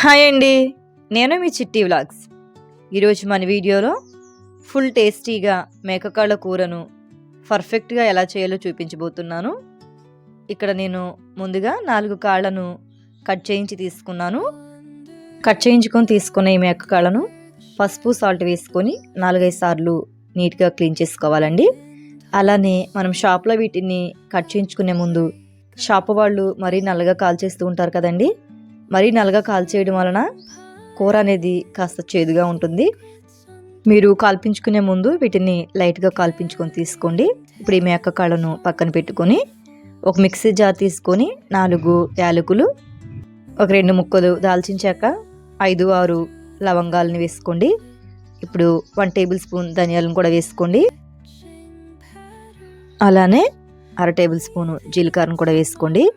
Hi అండి. నేను మీ చిట్టి వ్లాగ్స్. ఈరోజు మన వీడియోలో ఫుల్ టేస్టీగా మేకకాళ్ళ కూరను పర్ఫెక్ట్గా ఎలా చేయాలో చూపించబోతున్నాను. ఇక్కడ నేను ముందుగా నాలుగు కాళ్ళను కట్ చేయించి తీసుకున్నాను. కట్ చేయించుకొని తీసుకున్న ఈ మేకకాళ్ళను పసుపు సాల్ట్ వేసుకొని నాలుగైదు సార్లు నీట్గా క్లీన్ చేసుకోవాలండి. అలానే మనం షాప్లో వీటిని కట్ చేయించుకునే ముందు షాప్ వాళ్ళు మరీ నల్లగా కాల్ చేస్తూ ఉంటారు కదండీ. మరీ నల్లగా కాల్చేయడం వలన కూర అనేది కాస్త చేదుగా ఉంటుంది. మీరు కాల్పించుకునే ముందు వీటిని లైట్గా కాల్పించుకొని తీసుకోండి. ఇప్పుడు ఈ మేక కాళ్ళను పక్కన పెట్టుకొని ఒక మిక్సీ జార్ తీసుకొని నాలుగు యాలకులు ఒక రెండు ముక్కలు దాల్చిన చెక్క ఐదు ఆరు లవంగాలను వేసుకోండి. ఇప్పుడు వన్ టేబుల్ స్పూన్ ధనియాలను కూడా వేసుకోండి. అలానే అర టేబుల్ స్పూన్ జీలకర్రను కూడా వేసుకోండి.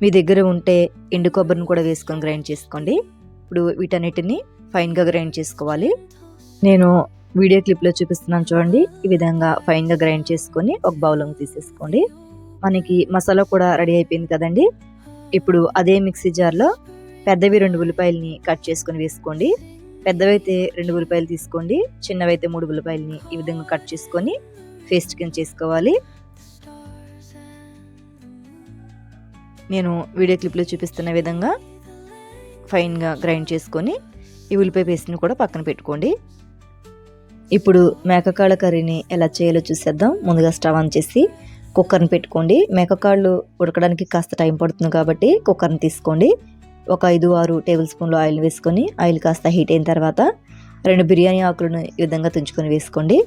మీ దగ్గర ఉంటే ఎండు కొబ్బరిని కూడా వేసుకొని గ్రైండ్ చేసుకోండి. ఇప్పుడు వీటన్నిటిని ఫైన్గా గ్రైండ్ చేసుకోవాలి. నేను వీడియో క్లిప్లో చూపిస్తున్నాను చూడండి. ఈ విధంగా ఫైన్గా గ్రైండ్ చేసుకొని ఒక బౌల్లోకి తీసేసుకోండి. మనకి మసాలా కూడా రెడీ అయిపోయింది కదండి. ఇప్పుడు అదే మిక్సీ జార్లో పెద్దవి రెండు ఉల్లిపాయలని కట్ చేసుకొని వేసుకోండి. పెద్దవైతే రెండు ఉల్లిపాయలు తీసుకోండి. చిన్నవైతే మూడు ఉల్లిపాయలని ఈ విధంగా కట్ చేసుకొని పేస్ట్ కింద చేసుకోవాలి. నేను వీడియో క్లిప్లో చూపిస్తున్న విధంగా ఫైన్గా గ్రైండ్ చేసుకొని ఈ ఉల్లిపాయ పేస్ట్ని కూడా పక్కన పెట్టుకోండి. ఇప్పుడు మేకకాళ్ళ కర్రీని ఎలా చేయాలో చూసేద్దాం. ముందుగా స్టవ్ ఆన్ చేసి కుక్కర్ని పెట్టుకోండి. మేకకాళ్ళు ఉడకడానికి కాస్త టైం పడుతుంది కాబట్టి కుక్కర్ని తీసుకోండి. ఒక ఐదు ఆరు టేబుల్ స్పూన్లు ఆయిల్ వేసుకొని ఆయిల్ కాస్త హీట్ అయిన తర్వాత రెండు బిర్యానీ ఆకులను ఈ విధంగా తుంచుకొని వేసుకోండి.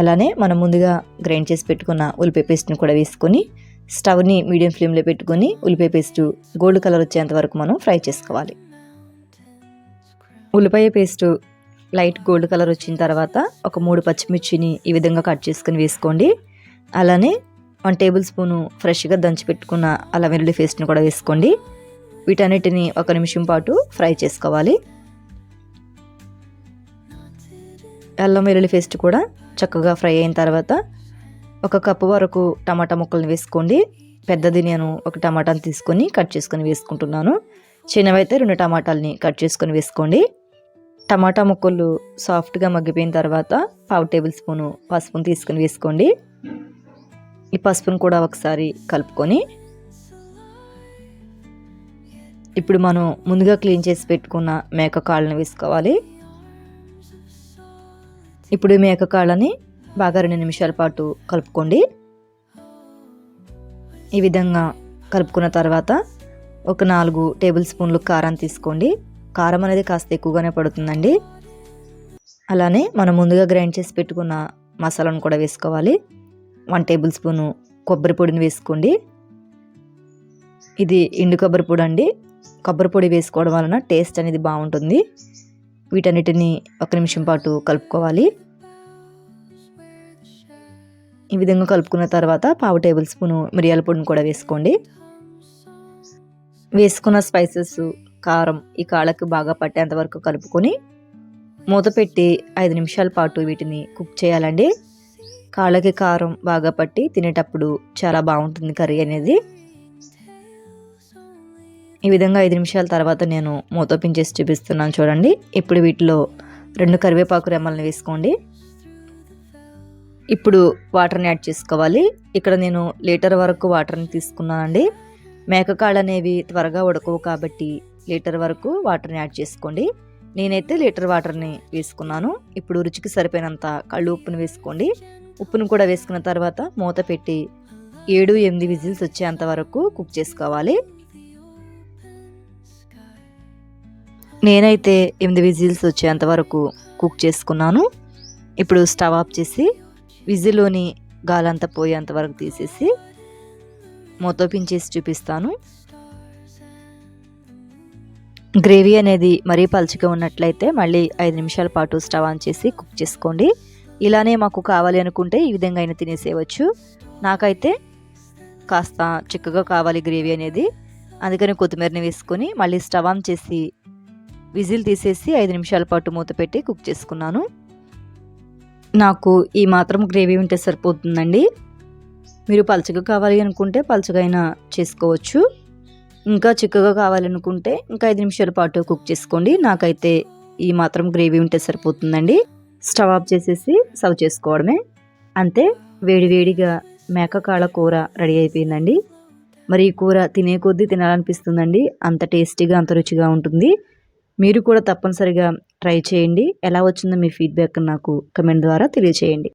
అలానే మనం ముందుగా గ్రైండ్ చేసి పెట్టుకున్న ఉల్లిపాయ పేస్ట్ని కూడా వేసుకొని స్టవ్ని మీడియం ఫ్లేమ్లో పెట్టుకొని ఉల్లిపాయ పేస్ట్ గోల్డ్ కలర్ వచ్చేంత వరకు మనం ఫ్రై చేసుకోవాలి. ఉల్లిపాయ పేస్ట్ లైట్ గోల్డ్ కలర్ వచ్చిన తర్వాత ఒక మూడు పచ్చిమిర్చిని ఈ విధంగా కట్ చేసుకుని వేసుకోండి. అలానే వన్ టేబుల్ స్పూను ఫ్రెష్గా దంచి పెట్టుకున్న అల్లం వెల్లుల్లి పేస్ట్ని కూడా వేసుకోండి. వీటన్నిటిని ఒక నిమిషం పాటు ఫ్రై చేసుకోవాలి. అల్లం వెల్లుల్లి పేస్ట్ కూడా చక్కగా ఫ్రై అయిన తర్వాత ఒక కప్పు వరకు టమాటా ముక్కలను వేసుకోండి. పెద్దది నేను ఒక టమాటాని తీసుకొని కట్ చేసుకొని వేసుకుంటున్నాను. చిన్నవైతే రెండు టమాటాలని కట్ చేసుకొని వేసుకోండి. టమాటా ముక్కలు సాఫ్ట్గా మగ్గిపోయిన తర్వాత పావు టేబుల్ స్పూను పసుపును తీసుకొని వేసుకోండి. ఈ పసుపును కూడా ఒకసారి కలుపుకొని. ఇప్పుడు మనం ముందుగా క్లీన్ చేసి పెట్టుకున్న మేక కాళ్ళని వేసుకోవాలి. ఇప్పుడు మేక కాళ్ళని బాగా రెండు నిమిషాల పాటు కలుపుకోండి. ఈ విధంగా కలుపుకున్న తర్వాత ఒక నాలుగు టేబుల్ స్పూన్లు కారం తీసుకోండి. కారం అనేది కాస్త ఎక్కువగానే పడుతుందండి. అలానే మనం ముందుగా గ్రైండ్ చేసి పెట్టుకున్న మసాలాను కూడా వేసుకోవాలి. వన్ టేబుల్ స్పూను కొబ్బరి పొడిని వేసుకోండి. ఇది ఎండు కొబ్బరి పొడి అండి. కొబ్బరి పొడి వేసుకోవడం వలన టేస్ట్ అనేది బాగుంటుంది. వీటన్నిటిని ఒక నిమిషం పాటు కలుపుకోవాలి. ఈ విధంగా కలుపుకున్న తర్వాత పావు టేబుల్ స్పూను మిరియాల పొడిని కూడా వేసుకోండి. వేసుకున్న స్పైసెస్ కారం ఈ కాళ్ళకు బాగా పట్టేంత వరకు కలుపుకొని మూత పెట్టి ఐదు నిమిషాల పాటు వీటిని కుక్ చేయాలండి. కాళ్ళకి కారం బాగా పట్టి తినేటప్పుడు చాలా బాగుంటుంది కర్రీ అనేది. ఈ విధంగా ఐదు నిమిషాల తర్వాత నేను మూత చేసి చూపిస్తున్నాను చూడండి. ఇప్పుడు వీటిలో రెండు కరివేపాకు రెమ్మల్ని వేసుకోండి. ఇప్పుడు వాటర్ని యాడ్ చేసుకోవాలి. ఇక్కడ నేను లీటర్ వరకు వాటర్ని తీసుకున్నానండి. మేకకాళ్ళు అనేవి త్వరగా ఉడకవు కాబట్టి లీటర్ వరకు వాటర్ని యాడ్ చేసుకోండి. నేనైతే లీటర్ వాటర్ని వేసుకున్నాను. ఇప్పుడు రుచికి సరిపోయినంత కళ్ళు ఉప్పును వేసుకోండి. ఉప్పును కూడా వేసుకున్న తర్వాత మూత పెట్టి ఏడు ఎనిమిది విజిల్స్ వచ్చేంత వరకు కుక్ చేసుకోవాలి. నేనైతే ఎనిమిది విజిల్స్ వచ్చేంత వరకు కుక్ చేసుకున్నాను. ఇప్పుడు స్టవ్ ఆఫ్ చేసి విజిల్లోని గాలంతా పోయేంత వరకు తీసేసి మూత చూపిస్తాను. గ్రేవీ అనేది మరీ పలుచగా ఉన్నట్లయితే మళ్ళీ ఐదు నిమిషాల పాటు స్టవ్ ఆన్ చేసి కుక్ చేసుకోండి. ఇలానే మాకు కావాలి అనుకుంటే ఈ విధంగా అయినా తినేసేయవచ్చు. నాకైతే కాస్త చిక్కగా కావాలి గ్రేవీ అనేది. అందుకని కొత్తిమీరని వేసుకొని మళ్ళీ స్టవ్ ఆన్ చేసి విజిల్ తీసేసి ఐదు నిమిషాల పాటు మూత పెట్టి కుక్ చేసుకున్నాను. నాకు ఈ మాత్రం గ్రేవీ ఉంటే సరిపోతుందండి. మీరు పలచగా కావాలి అనుకుంటే పలచగైనా అయినా చేసుకోవచ్చు. ఇంకా చిక్కగా కావాలనుకుంటే ఇంకా ఐదు నిమిషాల పాటు కుక్ చేసుకోండి. నాకైతే ఈ మాత్రం గ్రేవీ ఉంటే సరిపోతుందండి. స్టవ్ ఆఫ్ చేసేసి సర్వ్ చేసుకోవడమే. అంతే వేడివేడిగా మేకకాళ్ళ కూర రెడీ అయిపోయిందండి. మరి ఈ కూర తినే కొద్దీ తినాలనిపిస్తుందండి. అంత టేస్టీగా అంత రుచిగా ఉంటుంది. మీరు కూడా తప్పనిసరిగా ట్రై చేయండి. ఎలా వచ్చిందో మీ ఫీడ్బ్యాక్ నాకు కమెంట్ ద్వారా తెలియచేయండి.